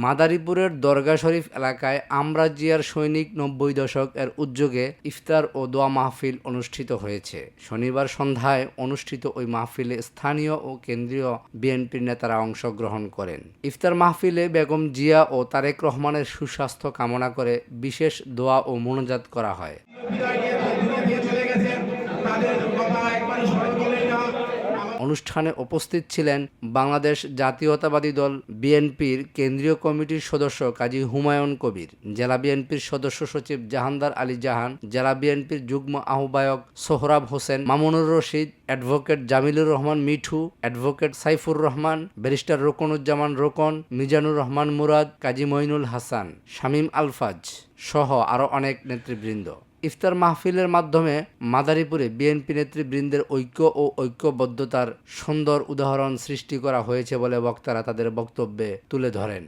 মাদারীপুরের দরগা শরীফ এলাকায় আমরাজিয়ার সৈনিক নব্বই দশক এর উদ্যোগে ইফতার ও দোয়া মাহফিল অনুষ্ঠিত হয়েছে। শনিবার সন্ধ্যায় অনুষ্ঠিত ওই মাহফিলে স্থানীয় ও কেন্দ্রীয় বিএনপির নেতারা অংশগ্রহণ করেন। ইফতার মাহফিলে বেগম জিয়া ও তারেক রহমানের সুস্বাস্থ্য কামনা করে বিশেষ দোয়া ও মনোজাত করা হয়। অনুষ্ঠানে উপস্থিত ছিলেন বাংলাদেশ জাতীয়তাবাদী দল বিএনপির কেন্দ্রীয় কমিটির সদস্য কাজী হুমায়ুন কবির, জেলা বিএনপির সদস্য সচিব জাহানদার আলী জাহান, জেলা বিএনপির যুগ্ম আহ্বায়ক Sohrab Hossain, Mamunur Rashid, advocate Jamilur Rahman Mithu, advocate Saifur Rahman, barrister Roknuzzaman Rokon, Mizanur Rahman Murad, Kazi Moinul Hasan, Shamim Alfaz. সহ আরও অনেক নেতৃবৃন্দ। ইফতার মাহফিলের মাধ্যমে মাদারীপুরে বিএনপি নেতৃবৃন্দের ঐক্য ও ঐক্যবদ্ধতার সুন্দর উদাহরণ সৃষ্টি করা হয়েছে বলে বক্তারা তাদের বক্তব্যে তুলে ধরেন।